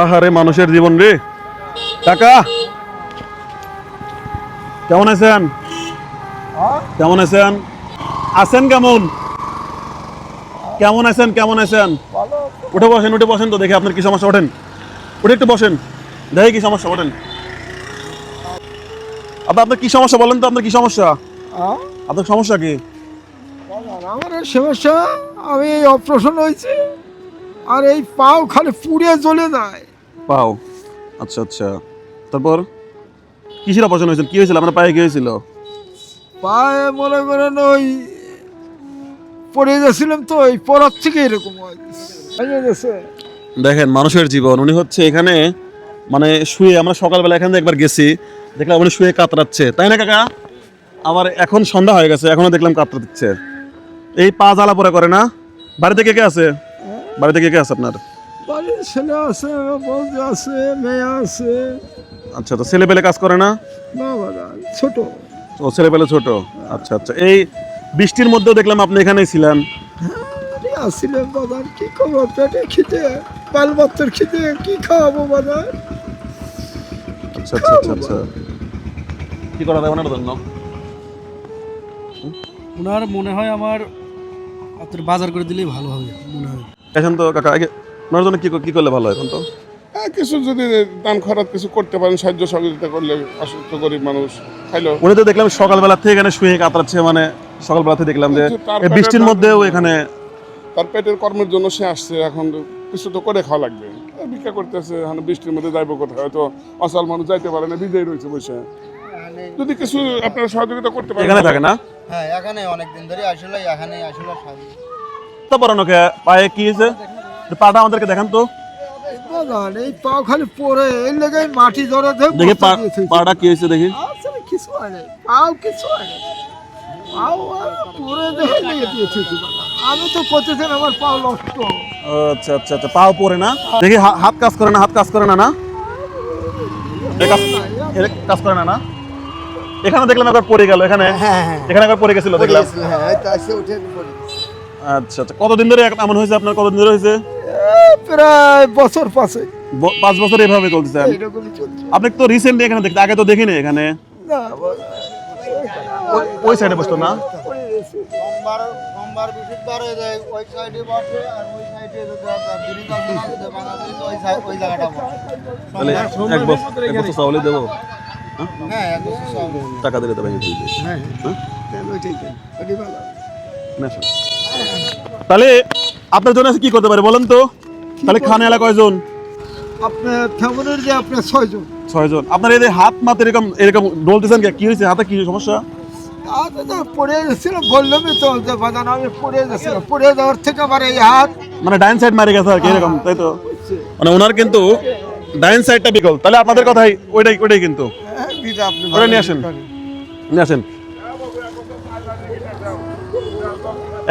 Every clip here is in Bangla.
আহারে মানুষের জীবন রে। টাকা কেমন আছেন? কেমন আছেন? আছেন কেমন? কেমন আছেন কেমন আছেন? উঠে বসেন উঠে বসেন তো দেখি আপনার কি সমস্যা, ওঠেন। উঠে একটু বসেন, দেখি কি সমস্যা, ওঠেন। আপনার আপনার কি সমস্যা বলেন তো, আপনার কি সমস্যা? আপনার সমস্যা কি? আমার সমস্যা, আমি অপারেশন হয়েছে। আর এই পাও খালি পুড়ে জ্বলে যায়। পাও। আচ্ছা আচ্ছা। তারপর? কিসের অপারেশন হয়েছিল? কি হয়েছিল? আপনার পায়ে কি হয়েছিল? পায়ে মনে করেন ওই পড়ে গেছিলাম তো এই পড়ার থেকে এরকম হয়। দেখেন মানুষের জীবন। উনি হচ্ছে এখানে মানে শুয়ে আমরা সকালবেলা এখান থেকে একবার গেছি। দেখলাম উনি শুয়ে কাতরাচ্ছে। তাই না কাকা? আবার এখন সন্ধ্যা হয়ে গেছে এখনও দেখলাম কাতরা দিচ্ছে এই পা জ্বালা পরে করে না? বাড়িতে কে কে আছে? বাড়িতে কে কে আছে আপনার? বাড়ির ছেলে আছে বৌদি আছে মেয়ে আছে। আচ্ছা তো ছেলে পেলে কাজ করে না? না বাবা ছোট। ও ছেলে পেলে ছোট? আচ্ছা আচ্ছা। এই বৃষ্টির মধ্যেও দেখলাম আপনি এখানেই ছিলেন। আরে আসছিলাম বাজার কি খাব পেটে খিদে বাল বাচ্চার খিদে কি খাওয়াবো বাজার? আচ্ছা আচ্ছা আচ্ছা। আচ্ছা কি করা যায় ওনার জন্য? ওনার মনে হয় আমার আপনার বাজার করে দিলেই ভালো হবে মনে হয়। এখন তো কাকা আগে ওনার জন্য কি কি করলে ভালো এখন তো? হ্যাঁ, কিছু যদি দান খরচ কিছু করতে পারেন সাহায্য সহযোগিতা করলে অসুস্থ গরিব মানুষ খাইলো উনি তো দেখলাম সকালবেলা থেকে এখানে শুয়ে কাতরাচ্ছে মানে সকালবেলা থেকে দেখলাম যে এই বৃষ্টির মধ্যেও এখানে তার পেটের কর্মের জন্য সে আসছে এখন কিছু তো করে খাওয়া লাগবে। ভিক্ষা করতেছে এখন বৃষ্টির মধ্যে যাইবো কোথায়? হয়তো অসল মানুষ যাইতে পারে না বিজয়ী রয়েছে বসে। যদি কিছু আপনারা সহযোগিতা করতে পারেন। এখানে থাকে না? হ্যাঁ এখানে অনেকদিন ধরে আসলে এখানে আসলে সব- তো পরানো কে পায়ে কি হয়েছে পাটা আমাদেরকে দেখান তো। বাজার এই পাও খালি পড়ে এই লেগে মাটি ধরে ধরে দেখি বস্তা পা- দিয়ে থুইছে। পাটা কি হয়েছে দেখি। আসলে কিছু হয় না পাও কিছু হয় না পাও আর পরে দেখে লেগে দিয়েছে কি বাবা। আমি তো করতেছেন আমার পাও নষ্ট আচ্ছা আচ্ছা আচ্ছা পাও পরে না। দেখি হা- হাত কাজ করে না হাত কাজ করে না না। এ কাজ এ কাজ করে না না। এখানে দেখলাম একবার পড়ে গেল এখানে। এখানে একবার পড়ে গেছিল দেখলাম। হ্যাঁ এই তো আসে উঠে পড়ি। আচ্ছা আচ্ছা। কতদিন ধরে এমন হয়েছে? আপনার কতদিন ধরে হয়েছে? প্রায় বছর ব- পাঁচ বছর এভাবে চলছে। আপনি তো রিসেন্টলি এখানে দেখতে আগে তো দেখিনি এখানে? ওই- ওই সাইডে বসতো না? সোমবার সোমবার বৃহস্পতিবার হয়ে যায় ওই সাইডে বসে আর ওই সাইডে যদি আপনার ব্রিজ আছে না যদি ভাঙা দেবো। হ্যাঁ টাকা দিলে তো ভেঙে দিবে তাহলে আপনার জন্য কি করতে পারে বলেন তো? তাহলে খানে এলাকা কয়জন? আপনার যে আপনার ছয়জন। ছয়জন। আপনার এই যে হাত মাত এরকম এরকম কি? হয়েছে? হাতে কি সমস্যা? তো পড়ে যাচ্ছিল বললামই তো যে বাজান আমি পড়ে যাচ্ছিল পড়ে যাওয়ার থেকে আমার এই হাত মানে ডাইন সাইড মারে গেছে আর কি এরকম তাই তো? মানে ওনার কিন্তু ডাইন সাইডটা বিকল। তাহলে আপনাদের কথাই ওইটাই ওইটাই কিন্তু। হ্যাঁ, ওটা নিয়ে আসেন। নিয়ে আসেন।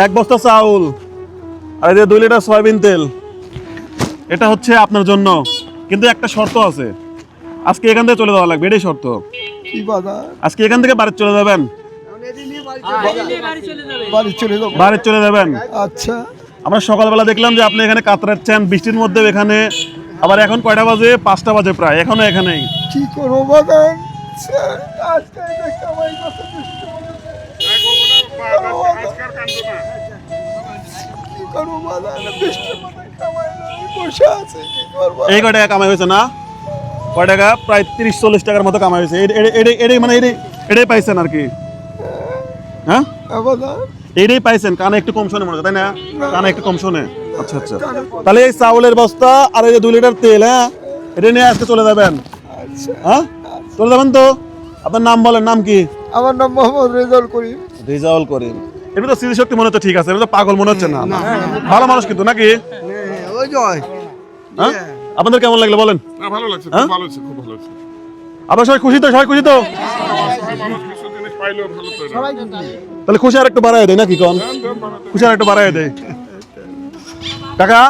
এক বস্তা চাউল আর এই যে দুই লিটার সয়াবিন তেল। এটা হচ্ছে আপনার জন্য। কিন্তু একটা শর্ত আছে। আজকে এখান থেকে চলে যাওয়া লাগবে এটাই শর্ত। আজকে এখান থেকে বাড়ি চলে যাবেন। বাড়ি চলে যাব বাড়ি চলে যাবেন। আচ্ছা। আমরা সকালবেলা দেখলাম যে আপনি এখানে কাতরাচ্ছেন বৃষ্টির মধ্যে এখানে। আবার এখন কয়টা বাজে? পাঁচটা বাজে প্রায় এখনও এখানেই কি করব বাজার স্যার, আজকে এই কয় টাকা কামাই হয়েছে না? কয় টাকা? প্রায় তিরিশ চল্লিশ টাকার মতো কামাই হয়েছে। এটাই এটাই মানে এটাই এটাই পাইছেন আর কি? হ্যাঁ। বাজার এইটাই পাইছেন কানে একটু কম শোনে মনে হয় তাই না? কানে একটু কম শোনে। আচ্ছা আচ্ছা। তাহলে এই চাউলের বস্তা আর এই যে দুই লিটার তেল হ্যাঁ? এটা নিয়ে আজকে চলে যাবেন। আচ্ছা। হ্যাঁ? চলে যাবেন তো? আপনার নাম বলেন নাম কি? আমার নাম মোহাম্মদ রেজাউল করিম। রিজাউল করিম। এটা তো স্মৃতিশক্তি মনে হচ্ছে ঠিক আছে এটা তো পাগল মনে হচ্ছে না। ভালো মানুষ কিন্তু নাকি? ওই জয় হ্যাঁ। আপনাদের কেমন লাগল বলেন? না, ভালো লাগছে হ্যাঁ? খুব ভালো লাগছে খুব ভালো লাগছে। আপনার সবাই খুশি তো? সবাই খুশি তো। তাহলে খুশি আর একটু বাড়ায় দেয় নাকি কন? খুশি আর একটু বাড়ায় দেয়। কাকা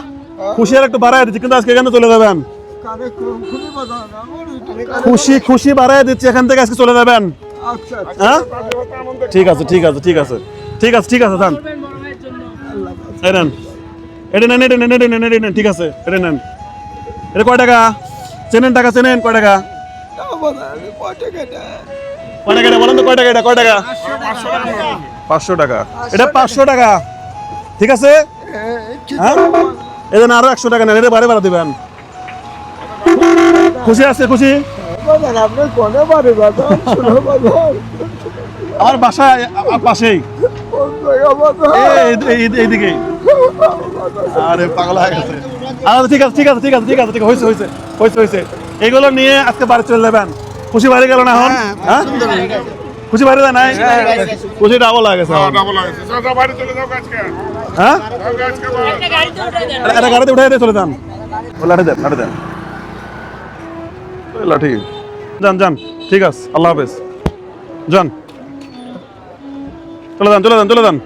খুশি আর একটু বাড়ায় দিচ্ছি কিন্তু আজকে এখানে চলে যাবেন। খুশি খুশি বাড়ায় দিচ্ছি এখান থেকে আজকে চলে যাবেন। আচ্ছা। হ্যাঁ? ঠিক আছে ঠিক আছে ঠিক আছে। ঠিক আছে ঠিক আছে যান এই নেন। এটা নেন এটা নেন এটা নেন এটা নেন ঠিক আছে এটা নেন। এটা কয় টাকা? চেনেন টাকা চেনেন কয় টাকা? কয় টাকা এটা? বলেন তো কয় টাকা এটা কয় টাকা? পাঁচশো টাকা। এটা পাঁচশো টাকা। ঠিক আছে? হ্যাঁ? এদের আরও একশো টাকা নেন এটা বারে বারে দিবেন। খুশি আছে খুশি? বাড়ি আমার বাসা পাশেই। এইদিকে আরে পাগল হয়ে গেছে। আচ্ছা ঠিক আছে ঠিক আছে ঠিক আছে ঠিক আছে ঠিক আছে হয়েছে হয়েছে হয়েছে হয়েছে। এগুলো নিয়ে আজকে বাড়ি চলে যাবেন। খুশি বাড়ি গেল না এখন? হ্যাঁ খুশি বাড়ি যায় নাই? খুশি ডাবল হয়ে আজকে। হ্যাঁ? এটা- এটা গাড়িতে উঠে দিয়ে চলে যান। লাঠি দেন লাঠি দেন। লাঠি। যান যান ঠিক আছে আল্লাহ হাফেজ। যান। চলে যান চলে যান চলে যান